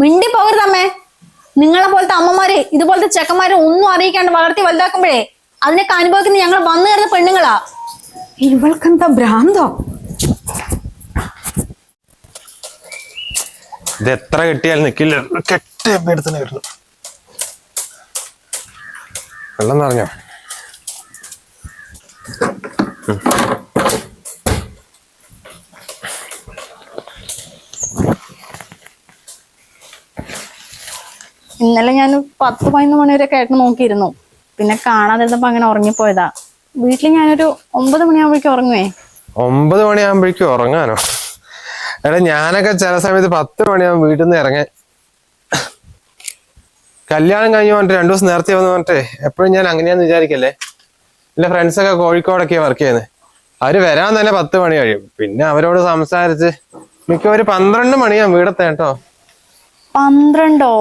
മിണ്ടി പോകരുതമ്മേ നിങ്ങളെ പോലത്തെ അമ്മമാര് ഇതുപോലത്തെ ചെക്കന്മാരെ ഒന്നും അറിയിക്കാണ്ട് വളർത്തി വലുതാക്കുമ്പോഴേ അതിനൊക്കെ അനുഭവിക്കുന്ന ഞങ്ങൾ വന്നു കയറുന്ന പെണ്ണുങ്ങളാ. ഇവൾക്കെന്താ ഭ്രാന്തോ? ഇത് എത്ര കെട്ടിയാൽ നിക്കില്ല. വരുന്നു വെള്ളം നിറഞ്ഞോ? ഇന്നലെ ഞാൻ പത്ത് പതിനൊന്ന് മണി വരെ കേട്ട് നോക്കിയിരുന്നു. പിന്നെ കാണാതിരുന്നപ്പോ അങ്ങനെ ഉറങ്ങിപ്പോയതാ. വീട്ടിൽ ഞാനൊരു ഒമ്പത് മണിയാകുമ്പോഴേക്കും ഉറങ്ങുവേ. ഒമ്പത് മണിയാകുമ്പോഴേക്കും ഉറങ്ങാനോ? എടാ ഞാനൊക്കെ ചില സമയത്ത് പത്ത് മണിയാകുമ്പോൾ വീട്ടിൽ നിന്ന് ഇറങ്ങാൻ. കല്യാണം കഴിഞ്ഞു പറഞ്ഞിട്ട് രണ്ടു ദിവസം നേരത്തെ വന്ന് പറഞ്ഞിട്ട് എപ്പോഴും ഞാൻ അങ്ങനെയാന്ന് വിചാരിക്കല്ലേ? എന്റെ ഫ്രണ്ട്സൊക്കെ കോഴിക്കോടൊക്കെ വർക്ക് ചെയ്യുന്നത് അവർ വരാൻ തന്നെ പത്ത് മണി കഴിയും. പിന്നെ അവരോട് സംസാരിച്ച് മിക്കവര് പന്ത്രണ്ട് മണിയാ വീടത്തെ കേട്ടോ. പന്ത്രണ്ടോ?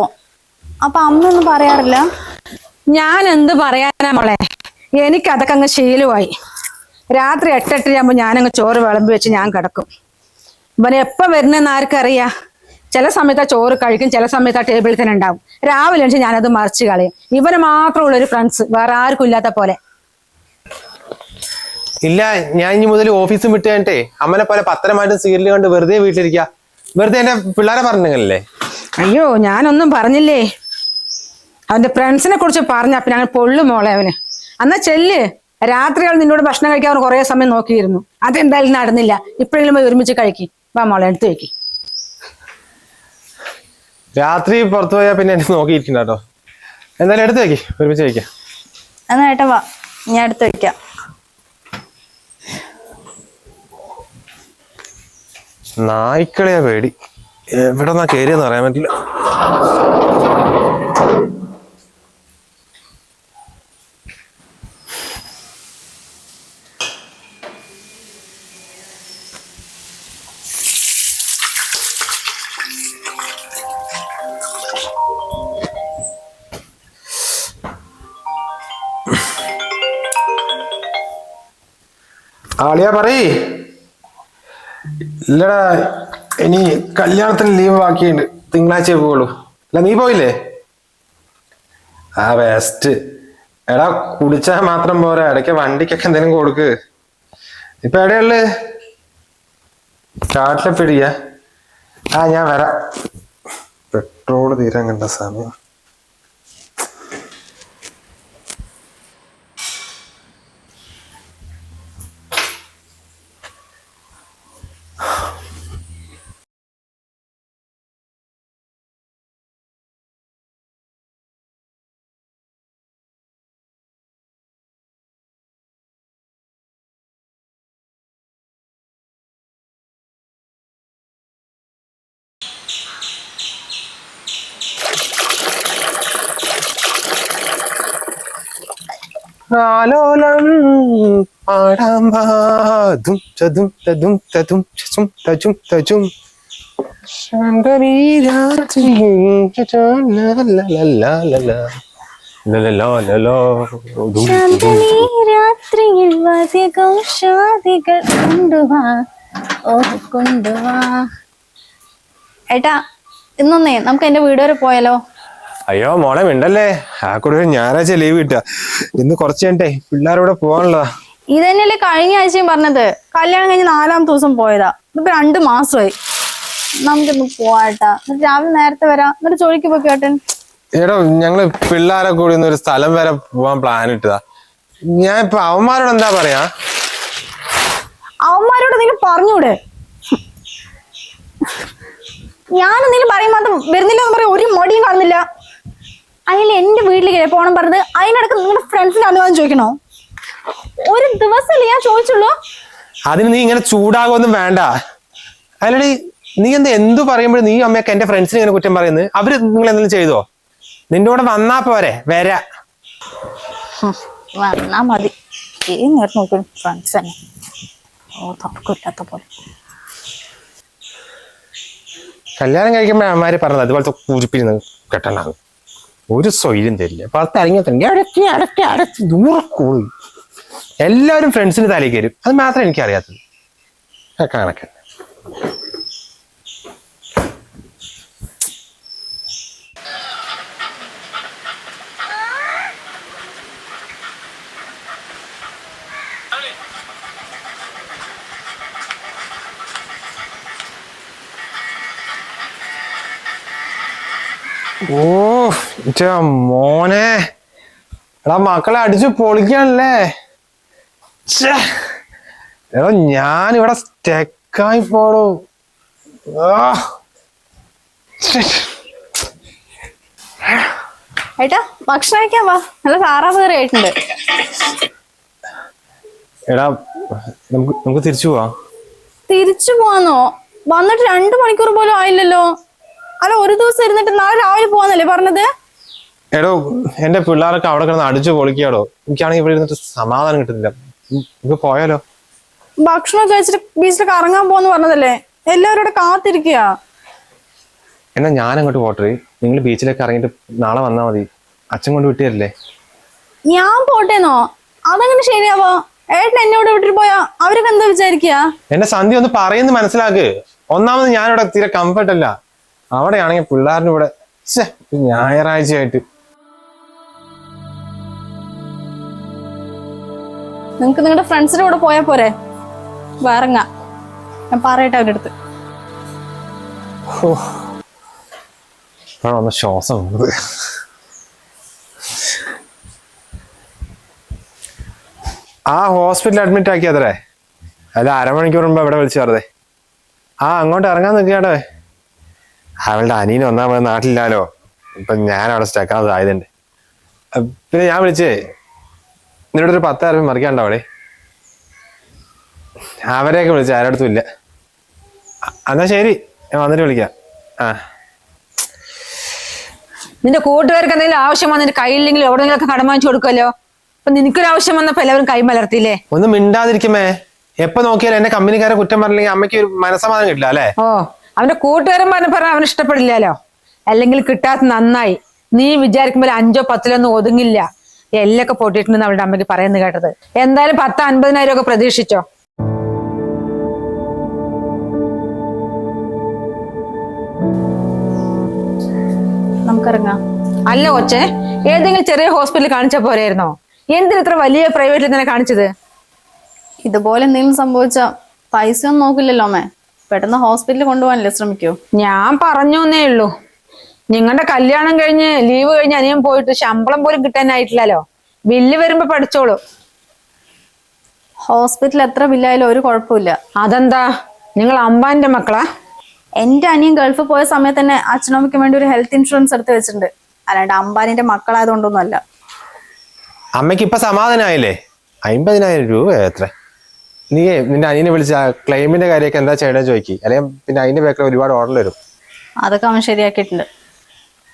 അപ്പൊ അമ്മ ഒന്നും പറയാറില്ല? ഞാൻ എന്ത് പറയാനാ മോളെ? എനിക്ക് അതൊക്കെ അങ്ങ് ശീലമായി. രാത്രി എട്ടെട്ടരയാകുമ്പോൾ ഞാനങ്ങ് ചോറ് വിളമ്പി വെച്ച് ഞാൻ കിടക്കും. ഇവനെ എപ്പോൾ വരുന്നെന്ന് ആർക്കറിയാ? ചില സമയത്ത് ആ ചോറ് കഴിക്കും ചില സമയത്ത് ആ ടേബിളിൽ തന്നെ ഉണ്ടാവും. രാവിലെ എണീച്ച് ഞാനത് മറിച്ച് കളയും. ഇവന് മാത്രമുള്ള ഒരു ഫ്രണ്ട്സ് വേറെ ആർക്കും ഇല്ലാത്ത പോലെ. ഇല്ല ഞാൻ ഇനി മുതൽ ഓഫീസും വിട്ട് കഴിഞ്ഞിട്ടേ അമ്മനെ പോലെ പത്രമായിട്ട് സീരിയൽ കണ്ട് വെറുതെ വീട്ടിലിരിക്കുക വെറുതെ എന്റെ പിള്ളേരെ പറഞ്ഞില്ലേ അയ്യോ ഞാനൊന്നും പറഞ്ഞില്ലേ? അവന്റെ ഫ്രണ്ട്സിനെ കുറിച്ച് പറഞ്ഞ പിന്നെ അങ്ങനെ പൊള്ളു മോളെ അവന്. എന്നാ ചെല്ല് രാത്രികൾ നിന്നോട് ഭക്ഷണം കഴിക്കാൻ അവർ കുറെ സമയം നോക്കിയിരുന്നു. അതെന്തായാലും നടന്നില്ല. ഇപ്പോഴെങ്കിലും പോയി ഒരുമിച്ച് കഴിക്കും. വാ മോളെ എടുത്തു വെക്കി. രാത്രി പുറത്തു പോയാൽ പിന്നെ എന്നെ നോക്കിയിരിക്കണ്ട കേട്ടോ. എന്തായാലും എടുത്തു വയ്ക്കി ഒരുമിച്ച് കഴിക്കാം. എന്നാ ഏട്ടാ വാ ഞാൻ എടുത്തു വെക്കാം. നായ്ക്കളെയാ പേടി. എവിടെന്നാ കയറിയെന്ന് പറയാൻ പറ്റില്ല. ആളിയാ പറയ്. ഇല്ലടാ ഇനി കല്യാണത്തിന് ലീവ് ബാക്കിയുണ്ട്. തിങ്കളാഴ്ച പോകുള്ളൂ അല്ല നീ പോയില്ലേ? ആ വേസ്റ്റ് എടാ കുടിച്ചാൽ മാത്രം പോരാ. ഇടയ്ക്ക് വണ്ടിക്കൊക്കെ എന്തെങ്കിലും കൊടുക്ക്. ഇപ്പൊ എവിടെയുള്ളു കാട്ടിലെ പിടിയാ ആ ഞാൻ വരാം. പെട്രോൾ തീരാൻ കണ്ട സമയം. ആലോലം. ദും ചതും തതും തതും ചും ഓ കൊണ്ടുവാ ഏട്ടാ ഇന്നൊന്നേ നമുക്ക് എന്റെ വീട് വരെ പോയാലോ? അയ്യോ മോളെ മിണ്ടല്ലേ? ആ കൂടെ ഒരു ഞായറാഴ്ച ലീവ് കിട്ടുക. ഇന്ന് കുറച്ച് കഴിഞ്ഞിട്ടേ പിള്ളേരോടെ പോകാനുള്ളതാ. ഇതന്നെയല്ലേ കഴിഞ്ഞ ആഴ്ചയും പറഞ്ഞത്. കല്യാണം കഴിഞ്ഞ് നാലാം ദിവസം പോയതാ. ഇപ്പൊ രണ്ടു മാസമായി. നമുക്കിന്ന് പോവാട്ടാ. രാവിലെ നേരത്തെ വരാം. എന്നിട്ട് ജോലിക്ക് പോയി കേട്ടൻ. എടോ ഞങ്ങൾ പിള്ളേരെ കൂടി ഒന്ന് ഒരു സ്ഥലം വരെ പോവാൻ പ്ലാൻ ഇട്ടതാ. ഞാൻ ഇപ്പൊ അവന്മാരോട് എന്താ പറയാ? അവന്മാരോട് നിങ്ങൾ പറഞ്ഞൂടെ? ഞാൻ എന്തെങ്കിലും പറയും മാത്രം വരുന്നില്ല എന്ന് പറയാം ഒരു മടിയും കാണുന്നില്ല. അതിൽ എന്റെ വീട്ടിലേക്ക് പോകണം പറഞ്ഞത്? അതിനിടക്ക് നിങ്ങളുടെ ഫ്രണ്ട്സിന്റെ അനുവാദം ചോദിക്കണോ? ഒരു ദിവസമല്ലേ ഞാൻ ചോദിച്ചുള്ളൂ? അതിന് നീ ഇങ്ങനെ ചൂടാകൊന്നും വേണ്ട. അല്ലടി നീ എന്താ എന്തു പറയുമ്പോഴും നീ അമ്മയൊക്കെ എന്റെ ഫ്രണ്ട്സിനെ ഇങ്ങനെ കുറ്റം പറയുന്നത് അവർ നിങ്ങൾ എന്തെങ്കിലും ചെയ്തോ? നിന്റെ കൂടെ വന്നാ പോരെ വരാ. വന്നാ മതി. ഈ നേരം നോക്കും ഫ്രണ്ട്സ് തന്നെ. ഓ തർക്കമില്ലാത്ത പോലെ. കല്യാണം കഴിക്കുമ്പോഴേ അമ്മമാര് പറഞ്ഞത് അതുപോലത്തെ കുരിപ്പിരുന്ന് കെട്ടണത് ഒരു സ്വൈര്യം തരില്ല. പുറത്ത് ഇറങ്ങി തന്നെ അടക്കി അടക്കി അടക്കി ദൂരക്കോളി എല്ലാവരും ഫ്രണ്ട്സിന് തലയിൽ കയറും. അത് മാത്രമേ എനിക്കറിയാത്തത് കണക്ക്. ഓ മോനെ. എടാ മക്കളെ അടിച്ചു പൊളിക്കാണല്ലേ ഛേ. ഞാൻ ഞാനിവിടെ സ്റ്റെക്കായി പോടോ. ഏട്ടാ ഭക്ഷണം കഴിക്കാൻ വാ. നല്ല താറാവ് കറി ആയിട്ടുണ്ട്. എടാ നമുക്ക് നമുക്ക് തിരിച്ചു പോവാ. തിരിച്ചു പോവാന്നോ? വന്നിട്ട് രണ്ടു മണിക്കൂർ പോലും ആയില്ലല്ലോ. അല്ല ഒരു ദിവസം ഇരുന്നിട്ട് നാളെ രാവിലെ പോവാന്നല്ലേ പറഞ്ഞത്? എടോ എന്റെ പിള്ളേരൊക്കെ അവിടെ കിടന്ന് അടിച്ചു പൊളിക്കാടോ എനിക്കാണെങ്കിൽ ഇവിടെ ഇരുന്നിട്ട് സമാധാനം കിട്ടുന്നില്ല. ഇപ്പൊ പോയാലോ? ഭക്ഷണം കഴിച്ചിട്ട് ബീച്ചിൽ കറങ്ങാൻ പോന്ന് പറഞ്ഞതല്ലേ? എല്ലാവരും ഇവിടെ കാത്തിരിക്കുക എന്നാ ഞാൻ അങ്ങോട്ട് പോട്ടെ. നിങ്ങൾ ബീച്ചിലേക്ക് ഇറങ്ങിയിട്ട് നാളെ വന്നാ മതി. അച്ഛൻ കൊണ്ട് വിട്ടുതരില്ലേ? ഞാൻ പോട്ടേന്നോ? അതങ്ങനെ ശരിയാവോ? ഏട്ടൻ എന്നോട് വിട്ടിട്ട് പോയാ അവരൊക്കെ എന്താ വിചാരിക്കുക എന്റെ സന്ധ്യ ഒന്ന് പറയുന്നു മനസ്സിലാക്ക്. ഒന്നാമത് ഞാനിവിടെ തീരെ കംഫർട്ട് അല്ല. അവിടെയാണെങ്കിൽ പിള്ളേരുടെ ഇവിടെ ഞായറാഴ്ചയായിട്ട്. നിങ്ങക്ക് നിങ്ങളുടെ ഫ്രണ്ട്സിന്റെ കൂടെ പോയാ പോരെ? വേറങ്ങ? ഞാൻ പറയട്ടെ അവരുടെ അടുത്ത്. ഒന്ന് ശ്വാസം വന്നത് ആ ഹോസ്പിറ്റലിൽ അഡ്മിറ്റ് ആക്കിയതല്ലേ അല്ല അരമണിക്കൂർ മുമ്പ് എവിടെ വിളിച്ചു വെറുതെ ആ അങ്ങോട്ട് ഇറങ്ങാൻ നിൽക്കാടേ അവളുടെ അനിയൻ ഒന്നാമത് നാട്ടിലില്ലാലോ? ഇപ്പൊ ഞാൻ അവിടെ സ്റ്റക്കാൻ സാധ്യതയുണ്ട് അഹ് പിന്നെ ഞാൻ വിളിച്ചേ നിന്നോട് ഒരു പത്തായിരം മറിക്കാണ്ടോ അവിടെ അവരെയൊക്കെ വിളിച്ചു ആരടുത്തും ഇല്ല. എന്നാ ശരി ഞാൻ വന്നിട്ട് വിളിക്കാം. ആ. നിന്റെ കൂട്ടുകാർക്ക് എന്തെങ്കിലും ആവശ്യം വന്നിട്ട് കയ്യില്ലെങ്കിൽ എവിടെയെങ്കിലൊക്കെ കടം വാങ്ങിച്ചു കൊടുക്കല്ലോ അപ്പൊ നിനക്കൊരു ആവശ്യം വന്നപ്പോ എല്ലാവരും കൈ മലർത്തില്ലേ ഒന്ന് മിണ്ടാതിരിക്കുമേ. എപ്പൊ നോക്കിയാലും എന്റെ കമ്പനിക്കാരെ കുറ്റം പറഞ്ഞില്ലെങ്കിൽ അമ്മയ്ക്ക് ഒരു മനസ്സമാധാനം കിട്ടില്ല അല്ലേ? ഓ. അവന്റെ കൂട്ടുകാരൻ പറഞ്ഞ പറഞ്ഞ അവന് ഇഷ്ടപ്പെടില്ലല്ലോ. അല്ലെങ്കിൽ കിട്ടാത്ത നന്നായി. നീ വിചാരിക്കുമ്പോൾ അഞ്ചോ പത്തിലോ ഒന്നും ഒതുങ്ങില്ല. എല്ലൊക്കെ പൊട്ടിയിട്ടുണ്ടെന്ന് അവളുടെ അമ്മയ്ക്ക് പറയുന്നത് കേട്ടത്. എന്തായാലും പത്ത് അൻപതിനായിരം ഒക്കെ പ്രതീക്ഷിച്ചോ? നമുക്കിറങ്ങാം. അല്ല കൊച്ചെ ഏതെങ്കിലും ചെറിയ ഹോസ്പിറ്റലിൽ കാണിച്ച പോരായിരുന്നോ? എന്തിന് ഇത്ര വലിയ പ്രൈവറ്റിൽ തന്നെ കാണിച്ചത്? ഇതുപോലെ എന്തെങ്കിലും സംഭവിച്ച പൈസ ഒന്നും നോക്കില്ലല്ലോ അമ്മേ. പെട്ടെന്ന് ഹോസ്പിറ്റലിൽ കൊണ്ടുപോകാനല്ലേ ശ്രമിക്കൂ? ഞാൻ പറഞ്ഞു എന്നേ ഉള്ളൂ. നിങ്ങളുടെ കല്യാണം കഴിഞ്ഞ് ലീവ് കഴിഞ്ഞ് അനിയൻ പോയിട്ട് ശമ്പളം പോലും കിട്ടാനായിട്ടില്ലല്ലോ ബില്ല് വരുമ്പോ പഠിച്ചോളൂ. ഹോസ്പിറ്റലിൽ എത്ര ബില്ലായാലും ഒരു കുഴപ്പമില്ല. അതെന്താ? നിങ്ങൾ അമ്പാന്റെ മക്കളാ? എന്റെ അനിയൻ ഗൾഫ് പോയ സമയത്ത് തന്നെ അച്ഛനമ്മയ്ക്ക് വേണ്ടി ഒരു ഹെൽത്ത് ഇൻഷുറൻസ് എടുത്ത് വെച്ചിട്ടുണ്ട്. അല്ലാണ്ട് അംബാനിന്റെ മക്കളായതുകൊണ്ടൊന്നും അല്ല അമ്മയ്ക്ക് ഇപ്പൊ സമാധാനമായില്ലേ? അമ്പതിനായിരം രൂപ എത്ര? നീ നിന്റെ അനിയനെ വിളിച്ച ക്ലെയിമിന്റെ കാര്യമൊക്കെ എന്താ ചെയ്യണമെന്ന് ചോദിക്കി. അല്ലെങ്കിൽ പിന്നെ അതിന്റെ ബാക്കിൽ ഒരുപാട് ഓർഡർ വരും. അതൊക്കെ അവൻ ശരിയാക്കിയിട്ടുണ്ട്.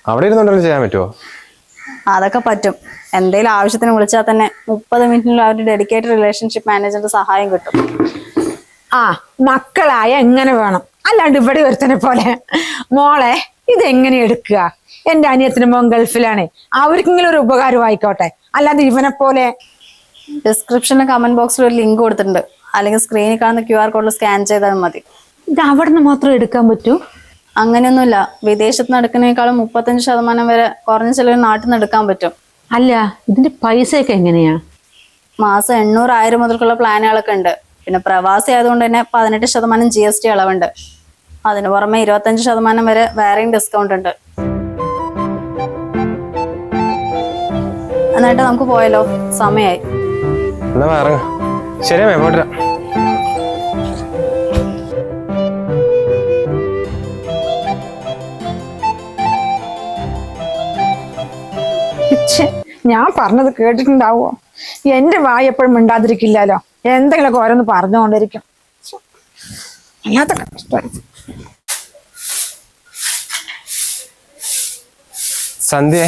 അവിടെ ഇരുന്നുണ്ടെങ്കിൽ ചെയ്യാൻ പറ്റുമോ അതൊക്കെ പറ്റും. എന്തെങ്കിലും ആവശ്യത്തിന് വിളിച്ചാൽ തന്നെ മുപ്പത് മിനിറ്റിനുള്ള ഒരു ഡെഡിക്കേറ്റഡ് റിലേഷൻഷിപ്പ് മാനേജറിന്റെ സഹായം കിട്ടും. ആ മക്കളായ എങ്ങനെ വേണം? അല്ലാണ്ട് ഇവിടെ ഒരുത്തനെ പോലെ. മോളെ ഇതെങ്ങനെ എടുക്കുക? എന്റെ അനിയത്തിന് മോൻ ഗൾഫിലാണ്. അവർക്കെങ്കിലും ഒരു ഉപകാരം ആയിക്കോട്ടെ അല്ലാതെ ഇവനെ പോലെ ഡിസ്ക്രിപ്ഷനിൽ കമന്റ് ബോക്സിൽ ഒരു ലിങ്ക് കൊടുത്തിട്ടുണ്ട്. അല്ലെങ്കിൽ സ്ക്രീനിൽ കാണുന്ന ക്യു ആർ കോഡിൽ സ്കാൻ ചെയ്താൽ മതി. ഇത് അവിടെ നിന്ന് മാത്രം എടുക്കാൻ പറ്റൂ? അങ്ങനെയൊന്നുമില്ല. വിദേശത്ത് നിന്ന് എടുക്കുന്നതിനേക്കാളും മുപ്പത്തഞ്ച് ശതമാനം വരെ കുറഞ്ഞ ചിലവിൽ നാട്ടിൽ നിന്ന് എടുക്കാൻ പറ്റും. അല്ല ഇതിന്റെ പൈസയൊക്കെ എങ്ങനെയാ? മാസം എണ്ണൂറ് ആയിരം മുതൽക്കുള്ള പ്ലാനുകളൊക്കെ ഉണ്ട്. പിന്നെ പ്രവാസി ആയതുകൊണ്ട് തന്നെ പതിനെട്ട് ശതമാനം ജി എസ് ടി അളവുണ്ട്. അതിന് പുറമെ ഇരുപത്തഞ്ച് ശതമാനം വരെ വേറെയും ഡിസ്കൗണ്ട് ഉണ്ട്. എന്നിട്ട് നമുക്ക് പോയല്ലോ. സമയായി. എന്നാ ഇറങ്ങ ശരി അമ്മേ പോട്ടെ ഞാൻ പറഞ്ഞത് കേട്ടിട്ടുണ്ടാവോ? എന്റെ വായ എപ്പോഴും മിണ്ടാതിരിക്കില്ലല്ലോ. എന്തെങ്കിലുമൊക്കെ ഓരോന്ന് പറഞ്ഞുകൊണ്ടിരിക്കും. അല്ലാത്ത കഷ്ടമായി സന്ധ്യ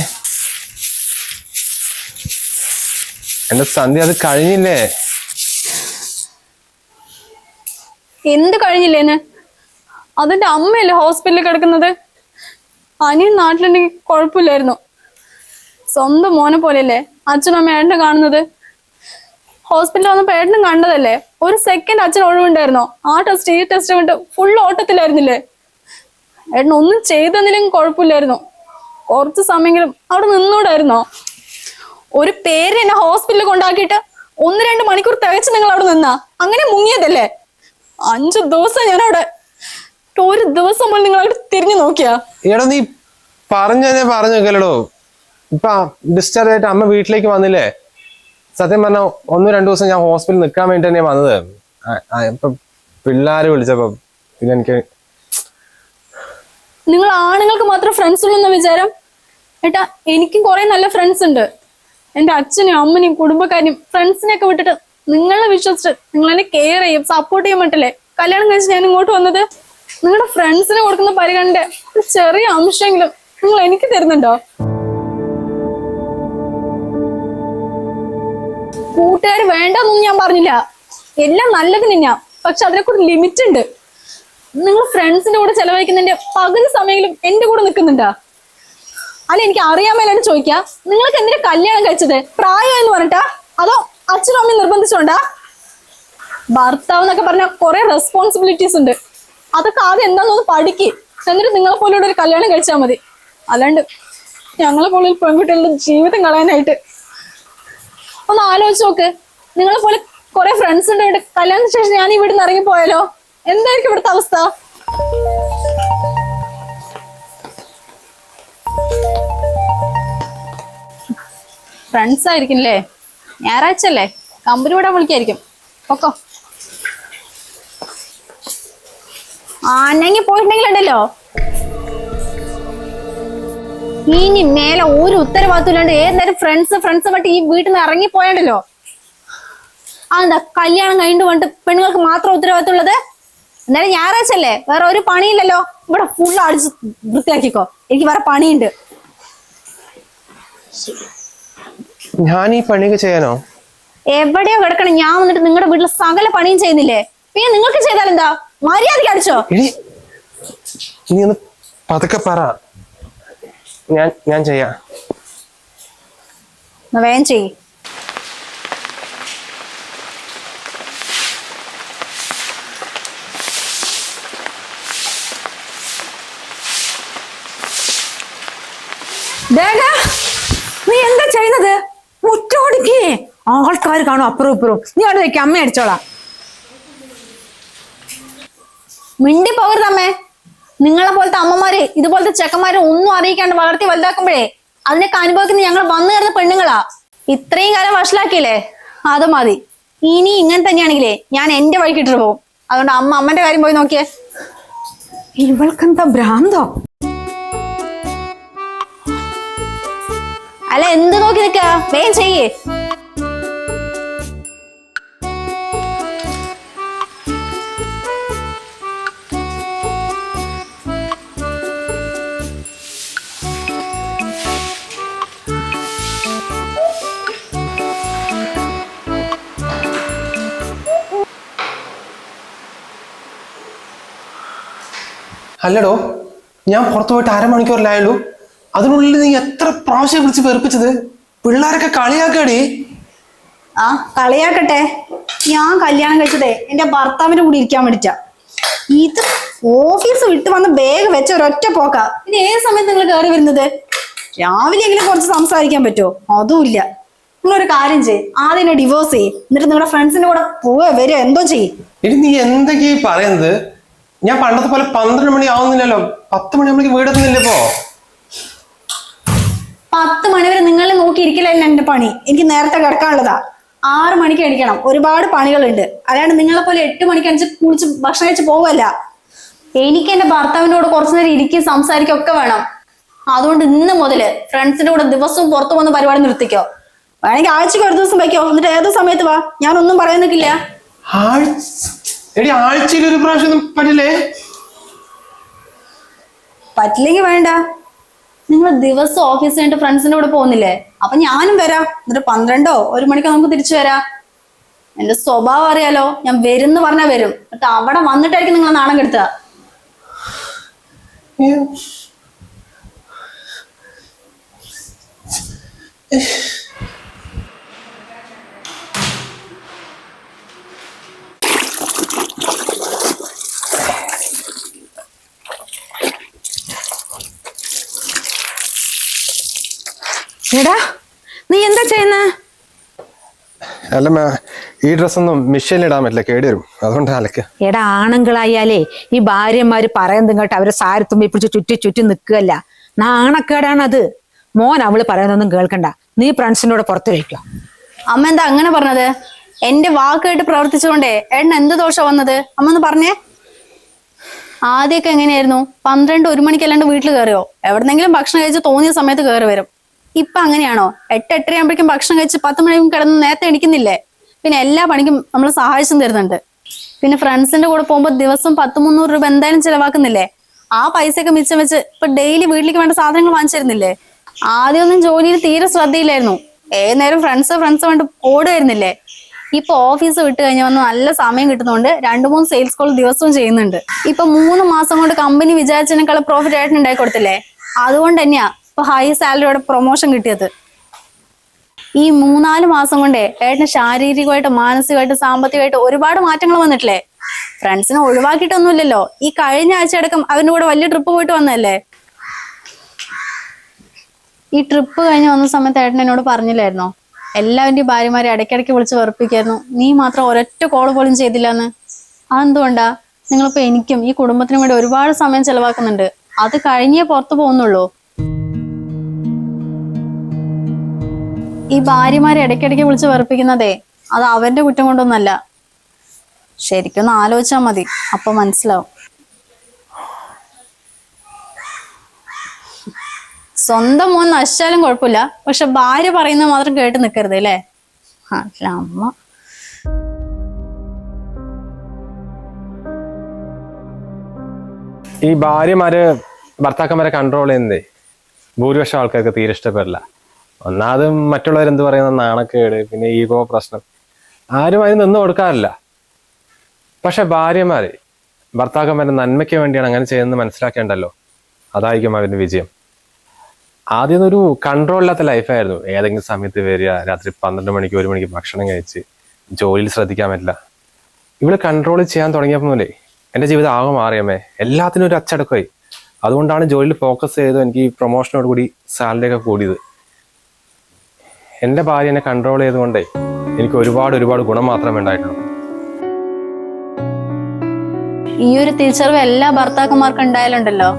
എന്റെ സന്ധ്യ അത് കഴിഞ്ഞില്ലേ? എന്ത് കഴിഞ്ഞില്ലേന്ന് അതെന്റെ അമ്മയല്ലേ ഹോസ്പിറ്റലിൽ കിടക്കുന്നത്? അനിയൻ നാട്ടിലുണ്ടെങ്കിൽ കുഴപ്പമില്ലായിരുന്നു. സ്വന്തം മോനെ പോലെയല്ലേ? അച്ഛനും ഏട്ടനെ കാണുന്നത്? ഹോസ്പിറ്റലിൽ വന്നപ്പോ ഏട്ടനും കണ്ടതല്ലേ? ഒരു സെക്കൻഡ് അച്ഛൻ ഒഴിവുണ്ടായിരുന്നോ? ആ ടെസ്റ്റ് ഈ ടെസ്റ്റ് വിട്ട് ഫുൾ ഓട്ടത്തിലായിരുന്നില്ലേ? ഏട്ടൻ ഒന്നും ചെയ്തെന്നില്ലെങ്കിൽ കുഴപ്പമില്ലായിരുന്നു. കുറച്ച് സമയമെങ്കിലും അവിടെ നിന്നൂടായിരുന്നോ? ഒരു പേര് എന്നെ ഹോസ്പിറ്റലിൽ കൊണ്ടാക്കിയിട്ട് ഒന്ന് രണ്ട് മണിക്കൂർ തികച്ച് നിങ്ങൾ അവിടെ നിന്നാ? അങ്ങനെ മുങ്ങിയതല്ലേ? അഞ്ചു ദിവസം ഞാൻ അവിടെ ഒരു ദിവസം പോലും നിങ്ങൾ അവിടെ തിരിഞ്ഞു നോക്കിയാ? എടാ നീ പറഞ്ഞ പറഞ്ഞു കേളടോ ഇപ്പൊ ഡിസ്ചാർജ് ആയിട്ട് അമ്മ വീട്ടിലേക്ക് വന്നില്ലേ? സത്യം പറഞ്ഞ ഒന്നും രണ്ടു ദിവസം ഞാൻ ഹോസ്പിറ്റലിൽ നിൽക്കാൻ വേണ്ടി തന്നെയാ വന്നത്. ഇപ്പൊ പിള്ളേര് വിളിച്ചപ്പോ പിന്നെ എനിക്ക് നിങ്ങൾ ആണുങ്ങൾക്ക് മാത്രം ഫ്രണ്ട്സ് ഉള്ളൂ എന്ന വിചാരം? ഏട്ടാ എനിക്കും കുറെ നല്ല ഫ്രണ്ട്സ് ഉണ്ട്. എന്റെ അച്ഛനും അമ്മനെയും കുടുംബക്കാരെയും ഫ്രണ്ട്സിനെയൊക്കെ വിട്ടിട്ട് നിങ്ങളെ വിശ്വസിച്ച് നിങ്ങൾ എന്നെ കെയർ ചെയ്യും സപ്പോർട്ട് ചെയ്യാൻ പറ്റില്ലേ കല്യാണം കഴിച്ച് ഞാൻ ഇങ്ങോട്ട് വന്നത് നിങ്ങളുടെ ഫ്രണ്ട്സിനെ കൊടുക്കുന്ന പരിഗണന്റെ ഒരു ചെറിയ അംശമെങ്കിലും നിങ്ങൾ എനിക്ക് തരുന്നുണ്ടോ? കൂട്ടുകാർ വേണ്ടെന്നൊന്നും ഞാൻ പറഞ്ഞില്ല. എല്ലാം നല്ലതിന് തന്നെയാ പക്ഷെ അതിനൊക്കെ ഒരു ലിമിറ്റ് ഉണ്ട്. നിങ്ങൾ ഫ്രണ്ട്സിന്റെ കൂടെ ചെലവഴിക്കുന്നതിന്റെ പകുതി സമയങ്ങളും എന്റെ കൂടെ നിൽക്കുന്നുണ്ടാ? അല്ല എനിക്ക് അറിയാൻ മേലാണ് ചോദിക്കാ. നിങ്ങൾക്ക് എന്തിനാ കല്യാണം കഴിച്ചത്? പ്രായം എന്ന് പറഞ്ഞിട്ടാ? അതോ അച്ഛനും അമ്മയും നിർബന്ധിച്ചോണ്ടാ? ഭർത്താവ് എന്നൊക്കെ പറഞ്ഞാൽ കുറെ റെസ്പോൺസിബിലിറ്റീസ് ഉണ്ട്. അതൊക്കെ ആദ്യം എന്താണെന്ന് പഠിക്ക്. എന്നിട്ട് നിങ്ങളെ പോലെയുള്ള ഒരു കല്യാണം കഴിച്ചാൽ മതി. അല്ലാണ്ട് ഞങ്ങളെ പോലെ പെൺകുട്ടികളുടെ ജീവിതം കളയാനായിട്ട്. ഒന്ന് ആലോചിച്ച് നോക്ക്. നിങ്ങളെ പോലെ കുറെ ഫ്രണ്ട്സ് ഉണ്ട് ഇവിടെ കല്യാണത്തിന് ശേഷം ഞാൻ ഇവിടുന്ന് ഇറങ്ങി പോയാലോ എന്തായിരിക്കും ഇവിടുത്തെ അവസ്ഥ? ഫ്രണ്ട്സ് ആയിരിക്കും അല്ലേ ഞായറാഴ്ച അല്ലേ? കമ്പനി വിടാൻ വിളിക്കായിരിക്കും. ഓക്കോ ആനങ്ങി പോയിട്ടുണ്ടെങ്കിലുണ്ടല്ലോ. ഇനി മേലെ ഒരു ഉത്തരവാദിത്തമില്ലാണ്ട് ഏത് നേരം ഫ്രണ്ട്സ് ഫ്രണ്ട്സ് മറ്റേ ഈ വീട്ടിൽ നിന്ന് ഇറങ്ങി പോയാണ്ടല്ലോ അതെന്താ കല്യാണം കഴിഞ്ഞു കൊണ്ട് പെണ്ണുങ്ങൾക്ക് മാത്രം ഉത്തരവാദിത്തമുള്ളത് എന്നാലും ഞായറാഴ്ച അല്ലേ? വേറെ ഒരു പണിയില്ലല്ലോ. ഇവിടെ ഫുൾ അടിച്ച് വൃത്തിയാക്കിക്കോ. എനിക്ക് വേറെ പണിയുണ്ട്. ഞാൻ ഈ പണിയൊക്കെ ചെയ്യാനോ? എവിടെയോ കിടക്കണം? ഞാൻ വന്നിട്ട് നിങ്ങളുടെ വീട്ടിലെ സകല പണിയും ചെയ്യുന്നില്ലേ? പിന്നെ നിങ്ങൾക്ക് ചെയ്താൽ എന്താ മര്യാദയ്ക്ക് അടിച്ചോ? എടി നീ ഒന്ന് പതുക്കെ പറ. ഞാൻ ഞാൻ ചെയ്യാം. എന്നാ വേഗം ചെയ്യ്. നീ എന്താ ചെയ്യുന്നത്? ആൾക്കാർ കാണും അപ്പുറം ഇപ്പുറം നീ അവിടെ വെക്ക അമ്മ അടിച്ചോളാം. മിണ്ടി പോകരുത് അമ്മേ. നിങ്ങളെ പോലത്തെ അമ്മമാരെ ഇതുപോലത്തെ ചെക്കന്മാരെ ഒന്നും അറിയിക്കാണ്ട് വളർത്തി വലുതാക്കുമ്പോഴേ അതിനൊക്കെ അനുഭവിക്കുന്ന ഞങ്ങൾ വന്നു കയറുന്ന പെണ്ണുങ്ങളാ. ഇത്രയും കാലം വഷളാക്കിയില്ലേ? അത് മതി. ഇനി ഇങ്ങനെ തന്നെയാണെങ്കിലേ ഞാൻ എന്റെ വഴിക്കിട്ട് പോകും. അതുകൊണ്ട് അമ്മ അമ്മന്റെ കാര്യം പോയി നോക്കിയേ. ഇവൾക്കെന്താ ഭ്രാന്തോ? അല്ല എന്ത് നോക്കി നിക്ക? വേഗം ചെയ്യേ. അല്ലടോ ഞാൻ പുറത്തു പോയിട്ട് അരമണിക്കൂറിലായുള്ളൂ അതിനുള്ളിൽ നീ എത്ര പ്രാവശ്യം വിളിച്ച് വെറുപ്പിച്ചത്? പിള്ളേരൊക്കെ കളിയാക്കാടി. ആ കളിയാക്കട്ടെ. ഞാൻ കല്യാണം കഴിച്ചതേ എന്റെ ഭർത്താവിന്റെ കൂടെ ഇരിക്കാൻ വേണ്ടിട്ടാ ഇത് ഓഫീസ് വിട്ട് വന്ന് ബാഗ് വെച്ച ഒരൊറ്റ പോക്ക. പിന്നെ ഏത് സമയത്ത് നിങ്ങൾ കയറി വരുന്നത്? രാവിലെ എങ്കിലും കുറച്ച് സംസാരിക്കാൻ പറ്റുമോ? അതുമില്ല നിങ്ങളൊരു കാര്യം ചെയ്യ്. ആദ്യം ഡിവോഴ്സ് ചെയ്യ്. എന്നിട്ട് നിങ്ങളുടെ ഫ്രണ്ട്സിന്റെ കൂടെ പോവുക വരിക എന്തോ ചെയ്യ്. നീ എന്തൊക്കെയാ പറയുന്നത്? ഞാൻ പണ്ടത്തെ പോലെ പന്ത്രണ്ട് മണി ആവുന്നില്ലല്ലോ. പത്ത് മണിയാകുമ്പോഴേക്ക് വീടെത്തുന്നില്ല ഇപ്പോ? പത്ത് മണിവരെ നിങ്ങൾ നോക്കി ഇരിക്കലല്ല എന്റെ പണി. എനിക്ക് നേരത്തെ കിടക്കാനുള്ളതാ. ആറ് മണിക്ക് എണിക്കണം. ഒരുപാട് പണികളുണ്ട്. അല്ലാണ്ട് നിങ്ങളെ പോലെ എട്ട് മണിക്ക് അഞ്ച് കുളിച്ച് ഭക്ഷണം കഴിച്ച് പോവല്ല. എനിക്ക് എന്റെ ഭർത്താവിനോട് കുറച്ചു നേരം ഇരിക്കുകയും സംസാരിക്കുകയും ഒക്കെ വേണം. അതുകൊണ്ട് ഇന്ന് മുതൽ ഫ്രണ്ട്സിന്റെ കൂടെ ദിവസവും പുറത്തു പോകുന്ന പരിപാടി നിർത്തിക്കോ. വേണമെങ്കിൽ ആഴ്ചക്ക് ഒരു ദിവസം വയ്ക്കോ. എന്നിട്ട് ഏതോ സമയത്ത് വാ? ഞാനൊന്നും പറയാൻ നിൽക്കില്ല. ആഴ്ച എടി ആഴ്ചയിൽ ഒരു പ്രാവശ്യം പറ്റില്ലേ? പറ്റില്ലെങ്കിൽ വേണ്ട. നിങ്ങൾ ദിവസം ഓഫീസ് കഴിഞ്ഞിട്ട് ഫ്രണ്ട്സിന്റെ കൂടെ പോകുന്നില്ലേ? അപ്പൊ ഞാനും വരാം. എന്നിട്ട് പന്ത്രണ്ടോ ഒരു മണിക്കോ നമുക്ക് തിരിച്ചു വരാം. എന്റെ സ്വഭാവം അറിയാലോ. ഞാൻ വരുന്ന് പറഞ്ഞാ വരും. എന്നിട്ട് അവിടെ വന്നിട്ടായിരിക്കും നിങ്ങൾ നാണം കെടുത്തുക. എടാ നീ എന്താ ചെയ്യുന്ന? അല്ല മാ ഈ ഡ്രസ്സൊന്നും മിഷീനിൽ ഇടാൻ പറ്റില്ല. കേടി വരും. അതുകൊണ്ട് അലക്ക്. എടാ ആണുങ്ങളായാലേ ഈ ഭാര്യമാര് പറയുന്നത് കേട്ട് അവരെ സാരത്തുമ്പോ പിടിച്ച് ചുറ്റി ചുറ്റി നിൽക്കുകയല്ല. നാണക്കേടാണത്. മോൻ അവൾ പറയുന്നൊന്നും കേൾക്കണ്ട. നീ ഫ്രണ്ട്സിനോട് പുറത്തു വയ്ക്കോ അമ്മ എന്താ അങ്ങനെ പറഞ്ഞത്? എന്റെ വാക്കായിട്ട് പ്രവർത്തിച്ചുകൊണ്ടേ എണ്ണ എന്ത് ദോഷം വന്നത്? അമ്മ ഒന്ന് പറഞ്ഞേ. ആദ്യമൊക്കെ എങ്ങനെയായിരുന്നു? പന്ത്രണ്ട് ഒരു മണിക്കല്ലാണ്ട് വീട്ടിൽ കയറിയോ? എവിടെന്നെങ്കിലും ഭക്ഷണം കഴിച്ച് തോന്നിയ സമയത്ത് കയറി വരും. ഇപ്പൊ അങ്ങനെയാണോ? എട്ട് എട്ടരയാകുമ്പോഴേക്കും ഭക്ഷണം കഴിച്ച് പത്ത് മണിക്കും കിടന്ന് നേരത്തെ എണിക്കുന്നില്ലേ? പിന്നെ എല്ലാ പണിക്കും നമ്മൾ സഹായിച്ചും തരുന്നുണ്ട്. പിന്നെ ഫ്രണ്ട്സിന്റെ കൂടെ പോകുമ്പോൾ ദിവസം പത്ത് മുന്നൂറ് രൂപ എന്തായാലും ചിലവാക്കുന്നില്ലേ? ആ പൈസയൊക്കെ മിച്ചം വെച്ച് ഇപ്പൊ ഡെയിലി വീട്ടിലേക്ക് വേണ്ട സാധനങ്ങൾ വാങ്ങിച്ചിരുന്നില്ലേ ആദ്യമൊന്നും ജോലിയിൽ തീരെ ശ്രദ്ധയില്ലായിരുന്നു. ഏത് നേരം ഫ്രണ്ട്സ് ഫ്രണ്ട്സ് വേണ്ട ഓടുമായിരുന്നില്ലേ ഇപ്പൊ ഓഫീസ് വിട്ട് കഴിഞ്ഞാൽ വന്ന് നല്ല സമയം കിട്ടുന്നതുകൊണ്ട് രണ്ടു മൂന്ന് സെയിൽസ് കോൾ ദിവസവും ചെയ്യുന്നുണ്ട്. ഇപ്പൊ മൂന്ന് മാസം കൊണ്ട് കമ്പനി വിചാരിച്ചതിനേക്കാൾ പ്രോഫിറ്റ് ആയിട്ട് ഉണ്ടായി കൊടുത്തില്ലേ? അതുകൊണ്ട് തന്നെയാ ഇപ്പൊ ഹൈ സാലറിയോടെ പ്രൊമോഷൻ കിട്ടിയത്. ഈ മൂന്നാൽ മാസം കൊണ്ടേ ഏട്ടന് ശാരീരികമായിട്ട് മാനസികമായിട്ട് സാമ്പത്തികമായിട്ട് ഒരുപാട് മാറ്റങ്ങൾ വന്നിട്ടില്ലേ? ഫ്രണ്ട്സിനെ ഒഴിവാക്കിയിട്ടൊന്നുമില്ലല്ലോ. ഈ കഴിഞ്ഞ ആഴ്ച അടക്കം അവന്റെ കൂടെ വലിയ ട്രിപ്പ് പോയിട്ട് വന്നല്ലേ ഈ ട്രിപ്പ് കഴിഞ്ഞ് വന്ന സമയത്ത് ഏട്ടൻ എന്നോട് പറഞ്ഞില്ലായിരുന്നോ? എല്ലാവരുടെയും ഭാര്യമാരെ ഇടയ്ക്കിടയ്ക്ക് വിളിച്ച് വെറുപ്പിക്കായിരുന്നു. നീ മാത്രം ഒരൊറ്റ കോൾ പോലും ചെയ്തില്ല എന്ന് അതെന്തുകൊണ്ടാ? നിങ്ങളിപ്പോ എനിക്കും ഈ കുടുംബത്തിനും വേണ്ടി ഒരുപാട് സമയം ചെലവാക്കുന്നുണ്ട്. അത് കഴിഞ്ഞേ പുറത്തു പോകുന്നുള്ളൂ. ഈ ഭാര്യമാരെ ഇടയ്ക്കിടയ്ക്ക് വിളിച്ച് വെറുപ്പിക്കുന്നതേ അത് അവന്റെ കുറ്റം കൊണ്ടൊന്നല്ല. ശരിക്കൊന്ന് ആലോചിച്ചാ മതി അപ്പൊ മനസ്സിലാവും. സ്വന്തം മോൻ നശിച്ചാലും കുഴപ്പമില്ല പക്ഷെ ഭാര്യ പറയുന്നത് മാത്രം കേട്ട് നിൽക്കരുത് അല്ലേ? അമ്മ. ഈ ഭാര്യമാര് ഭർത്താക്കന്മാരെ കൺട്രോൾ ചെയ്യുന്നതേ ഭൂരിപക്ഷം ആൾക്കാർക്ക് തീരെ ഇഷ്ടപ്പെടില്ല. ഒന്നാമത് മറ്റുള്ളവരെന്ത് പറയുന്ന നാണക്കേട് പിന്നെ ഈഗോ പ്രശ്നം. ആരും അതിന് നിന്ന് കൊടുക്കാറില്ല. പക്ഷെ ഭാര്യമാർ ഭർത്താക്കന്മാരുടെ നന്മയ്ക്ക് വേണ്ടിയാണ് അങ്ങനെ ചെയ്യുന്നത് മനസ്സിലാക്കേണ്ടല്ലോ. അതായിരിക്കും അവരുടെ വിജയം. ആദ്യം ഒരു കൺട്രോൾ ഇല്ലാത്ത ലൈഫായിരുന്നു ഏതെങ്കിലും സമയത്ത് വരിക രാത്രി പന്ത്രണ്ട് മണിക്ക് ഒരു മണിക്ക് ഭക്ഷണം കഴിച്ച് ജോലിയിൽ ശ്രദ്ധിക്കാൻ പറ്റില്ല. ഇവൾ കൺട്രോൾ ചെയ്യാൻ തുടങ്ങിയപ്പോൾ മുതലേ എന്റെ ജീവിതം ആകെ മാറിയമ്മേ എല്ലാത്തിനും ഒരു അച്ചടക്കമായി. അതുകൊണ്ടാണ് ജോലിയിൽ ഫോക്കസ് ചെയ്ത് എനിക്ക് പ്രൊമോഷനോട് കൂടി സാലറി ഒക്കെ കൂടിയത്. എന്റെ ഭാര്യ എന്നെ കൺട്രോൾ ചെയ്തുകൊണ്ടേ എനിക്ക് ഒരുപാട് ഒരുപാട് ഗുണം മാത്രമേ ഉണ്ടായിട്ടുള്ളൂ. ഈ ഒരു തിരിച്ചറിവ് എല്ലാ ഭർത്താക്കന്മാർക്കും ഉണ്ടായാലുണ്ടല്ലോ.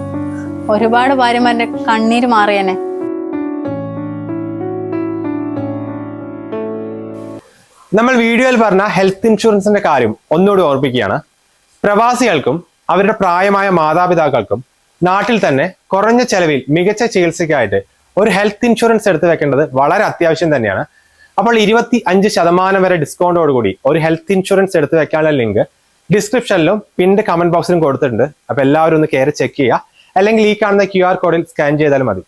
ഒരുപാട് ഭാര്യമാരുടെ കണ്ണീര് മാറിയനെ. നമ്മൾ വീഡിയോയിൽ പറഞ്ഞ ഹെൽത്ത് ഇൻഷുറൻസിന്റെ കാര്യം ഒന്നുകൂടി ഓർപ്പിക്കുകയാണ്. പ്രവാസികൾക്കും അവരുടെ പ്രായമായ മാതാപിതാക്കൾക്കും നാട്ടിൽ തന്നെ കുറഞ്ഞ ചെലവിൽ മികച്ച ചികിത്സയ്ക്കായിട്ട് ഒരു ഹെൽത്ത് ഇൻഷുറൻസ് എടുത്ത് വെക്കേണ്ടത് വളരെ അത്യാവശ്യം തന്നെയാണ്. അപ്പോൾ ഇരുപത്തി അഞ്ച് ശതമാനം വരെ ഡിസ്കൗണ്ടോട് ഒരു ഹെൽത്ത് ഇൻഷുറൻസ് എടുത്ത് വെക്കാനുള്ള ലിങ്ക് ഡിസ്ക്രിപ്ഷനിലും പിന്റെ കമന്റ് ബോക്സിലും കൊടുത്തിട്ടുണ്ട്. അപ്പൊ എല്ലാവരും ഒന്ന് കയറി ചെക്ക് ചെയ്യുക. അല്ലെങ്കിൽ ഈ കാണുന്ന ക്യു ആർ കോഡിൽ സ്കാൻ ചെയ്താലും മതി.